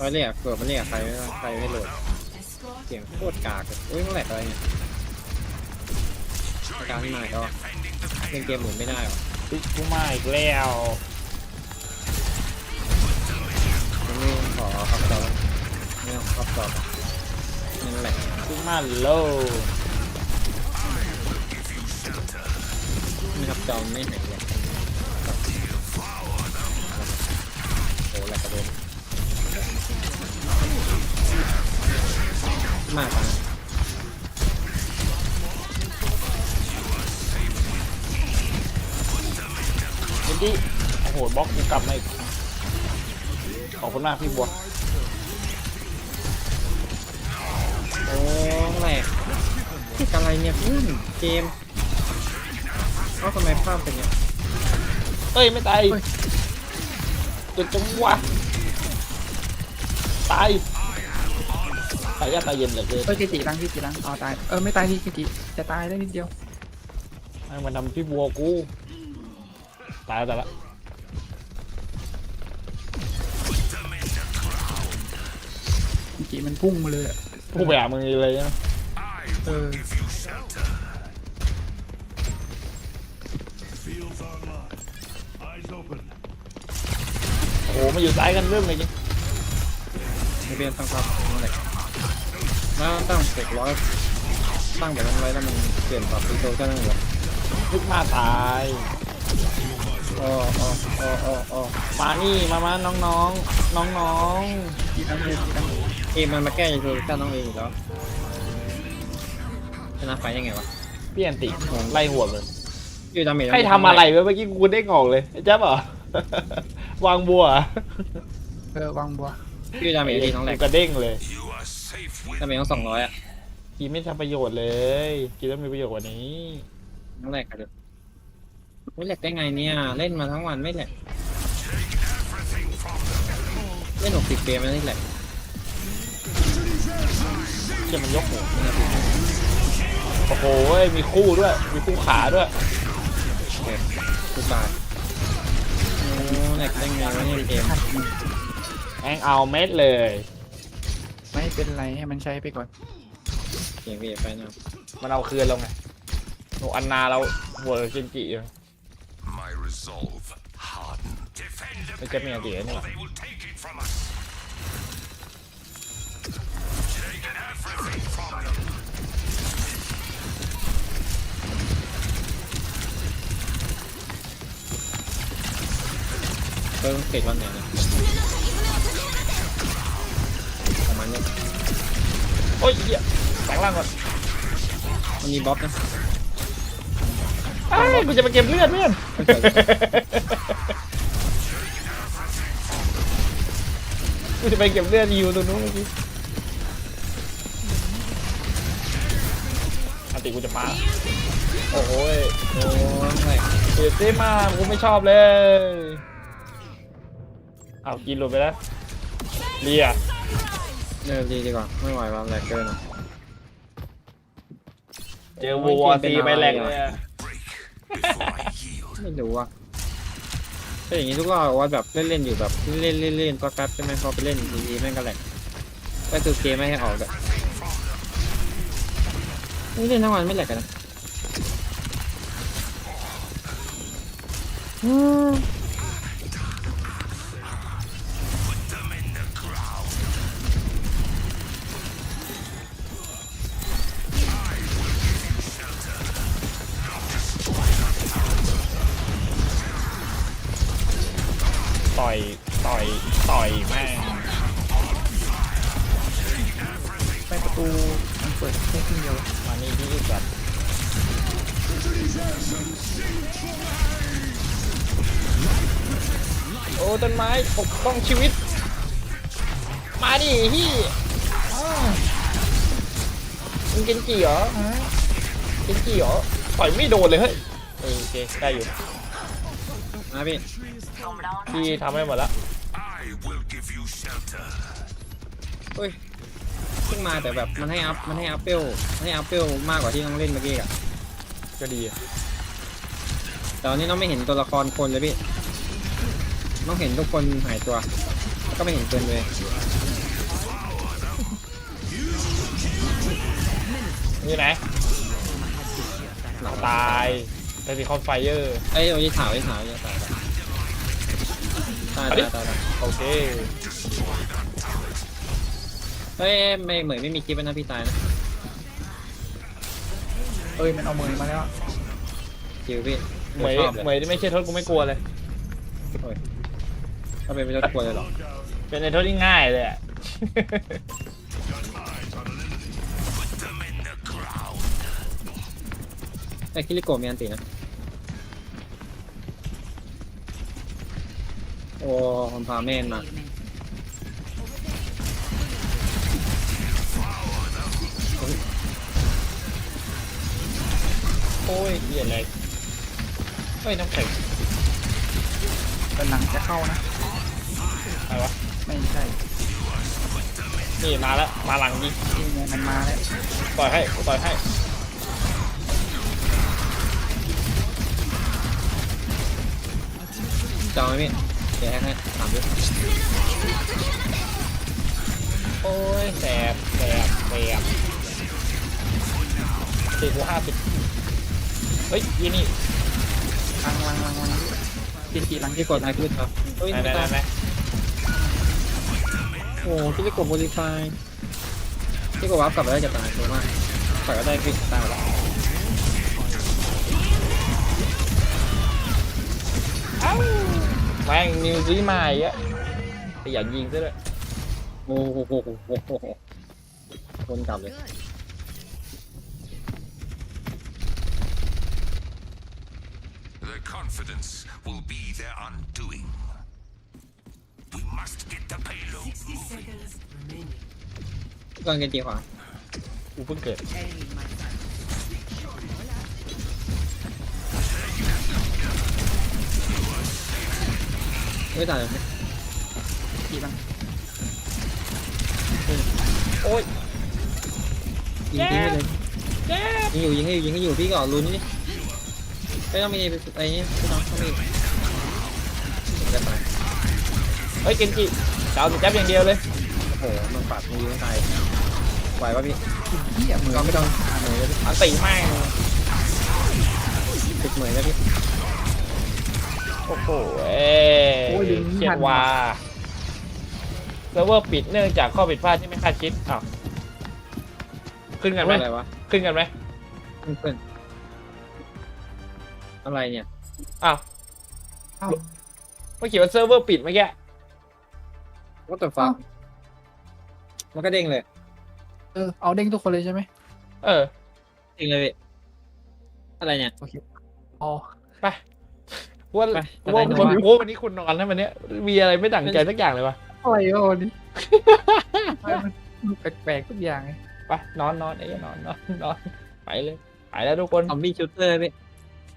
ก็เรียกเกิดมันเรียกใครไม่ได้ใครไม่โหลดเสียงโคตรกากเลยอุ้ยมันแหลกอะไรเนี่ยอาการที่มาอีก็เล่นเกมหมุนไม่ได้หรออุ๊ยกูมาอีกแล้วมันไม่ขอขับจอไม่ต้องขับจอมันแหลกกูมาโลไม่ขับจอไม่หายเลย กกูกลับมาอีกขอบคุณมากพี่บัวโอ้แหลกติดอะไรเนี่ยเพื่อนเกมเอ้าทำไมภาพเป็นอย่างเงี้ยเอ้ย ไม่ตายเฮ้ยจุดจังหวะตายตายยากตายเย็นเหลือเกินเฮ้ยเกจิลังเกจิลังอ๋อตายเออไม่ตายที่เกจิจะตายได้นิดเดียวให้มันทำพี่บัวกู ตายแล้วตายละ เกจิมันพุ่งมาเลยอะกูไปหามึงเลยนะเออ Fields online. Eyes open. โอ้โหมาอยู่ซ้ายกันเริ่มเลยจริงไม่เป็นต้องครับนั่นแหละแล้วตั้งเสกร้อยตั้งแบบนั้นไว้แล้วมันเปลี่ยนปรับเป็นตัวก็นั่นแหละนึกมาตายอ๋ออ๋ออ๋ออ๋ออ๋อมานี่มามาน้องน้องน้องน้องเกจิลังเลยเกจิลัง เกมมันมาแก้ยังไงแก้น้องเองอีกแล้วชนะไฟยังไงวะๆพี่อันติไล่หัวเลยยูดาเมจให้ทำอะไรไว้เมื่อกี้กูได้งอกเลยไอ้เจ๊บเหรอ วางบัวเหรอเออวางบัวยูดาเมจดีน้องแหลกกระเด้งเลย You are safe with ดาเมจต้องสองร้อยอะกีไม่ทำประโยชน์เลยกีต้องมีประโยชน์กว่านี้น้องแหลกกันเลยไม่แหลกได้ไงเนี่ยเล่นมาทั้งวันไม่แหลกเล่นหกสิบเกมแล้วนี่แหลก เชี่ยมันยกหัวโอ้โหมีคู่ด้วย มีคู่ขาด้วยโอเคกูตายโอ้แหลกได้ไงวะเนี่ยเกมขัดมันแองเอาเม็ดเลย ไม่เป็นไรให้มันใช้ไปก่อนเกมเวียไปนะมันเอาคืนเราไงโนอันนาเราหัวเจนจิอยู่ my resolve. Harden. Defend the ไม่จะมีอันตินี่หว่า they will take it from us. เพิ่มเกตวันไหนนะประมาณเนี้ยโอ้ยเหี้ยแสงล่างก่อนมันมีบ๊อบนะไอ้ายกูจะไปเก็บเลือดเพื่อนกูจะไปเก็บเลือดอยู่ตรงนู้นเมื่อกี้ นติกูจะปาโอ้โหยโอ้แหลกเสียเต้มากกูไม่ชอบเลยเอากินหลุดไปแล้วเลียเนิร์ดีดีกว่าไม่ไหวว่ะแหลกเกินอะเจอวัวตีไปแหลกเลยอะ Before I yield. ไม่รู้อะถ้าอย่างนี้ทุกรอบว่าแบบเล่นเล่นๆอยู่แบบเล่นเล่นเล่นๆแป๊บๆใช่ไหมพอไปเล่นดีๆแม่งก็แหลกก็คือเกมไม่ให้ออกแบบ นี่เล่นทั้งวันไม่แหลกกันนะอืมต่อย ต่อย ต่อยแม่งไปประตูมัน เปิดแค่ครึ่งเดียวมานี่ที่สัตว์โอ้ต้นไม้ปกป้องชีวิต มาดิพี่อ้าวมึงเกนจีเหรอฮะเกนจีเหรอต่อยไม่โดนเลยเฮ้ยเออโอเคได้อยู่นะพี่พี่ทำให้หมดแล้ว I will give you shelter. เฮ้ย ขึ้นมาแต่แบบมันให้อัพมันให้อัพเปลให้อัพเปลมากกว่าที่น้องเล่นเมื่อกี้อะก็ดีแต่ตอนนี้น้องไม่เห็นตัวละครคนเลยพี่น้องเห็นทุกคนหายตัว ก็ไม่เห็นเกินเลยนี่ไหมงตายแต่ดีคอมไฟเออร์ เอ้ยโอ้ยถาวไอ้ถาวไอ้ถาวตายตายตายตายโอเค เฮ้ยไม่เหมือนไม่มีคลิปนะพี่ตายนะเอ้ยมันเอามือมาแล้วคิวพี่เหมยชอบเลยเหมยที่ไม่ใช่ทศกูไม่กลัวเลยถ้าเป็นไม่รถกลัวเลยเหรอเป็นในทศที่ง่ายเลยอะ them in the ground. ไอ้คิริโกะมีอันตินะ โอ้คนพาเมนมาโอ้ยเหี้ยอะไรเฮ้ยน้ำแข็งกำลังจะเข้านะ อะไรวะ ไม่ใช่นี่มาแล้ว มาหลังยิงนี่ไงมันมาแล้วต่อยให้ต่อยให้จองไหมพี่เดี๋ยวให้ให้ถามด้วยโอ้ยแสบแสบแสบสี่กูห้าสิบ เฮ้ยยี่นี่ลังลังลังลังเกจิลังที่กดไอคิริโกะเฮ้ยไหนไม่ไหนตายไหนโอ้คิริโกะโมดิฟายที่ก็วับกลับไปได้จะตายตัวมากแต่ก็ได้พี่ตายหมดแล้วแม่งนิวซีมาอีกอะขยันยิงซะด้วยโอ้โหโอ้โหโอ้โหวนกลับเลย confidence will be their undoing. We must get the payload moving. ตอนเกนจีขวากูเพิ่งเกิดไม่ตายเลยกี ลังโอ้ยยิงทิ้งไปเลยเจ็บยิงอยู่ยิงให้อยู่ยิงให้อยู่พี่ก็ลุ้นนี่ไม่ต้องมีไอ้นี่พี่น้องต้องมีจะตายเฮ้ยเกนจิจะเอาแต่แจ๊บอย่างเดียวเลยโอ้โหมันปัดมือไม่ตายไหวป่ะพี่เหี้ยมือก็ไม่ต้องเหนื่อยแล้วพี่อันตีแม่งติดเหนื่อยแล้วพี่โอ้โหเอ้ยเครียดว่าเซิร์ฟเวอร์ปิดเนื่องจากข้อผิดพลาดที่ไม่คาดคิดอ้าวขึ้นกันไหมอะไรวะขึ้นกันไหมเพื่อน อะไรเนี่ย อ้าวเมื่อกี้ว่าเซิร์ฟเวอร์ปิดเมื่อกี้ ว่าตัวฟ้ามันก็เด้งเลยเออเอาเด้งทุกคนเลยใช่ไหมเออ เด้งเลยพี่อะไรเนี่ย อ๋อไปว่าไปว่าไปวันไปว่าวันนี้คุณนอนนะวันเนี้ย มีอะไรไม่ดั่งใจสักอย่างเลยวะอะไรวะวันนี้ มันแปลกๆทุกอย่างไงไปนอนนอนไอ้เหี้ยนอนนอนนอนไปเลยไปแล้วทุกคน ซอมบี้ชูเตอร์พี่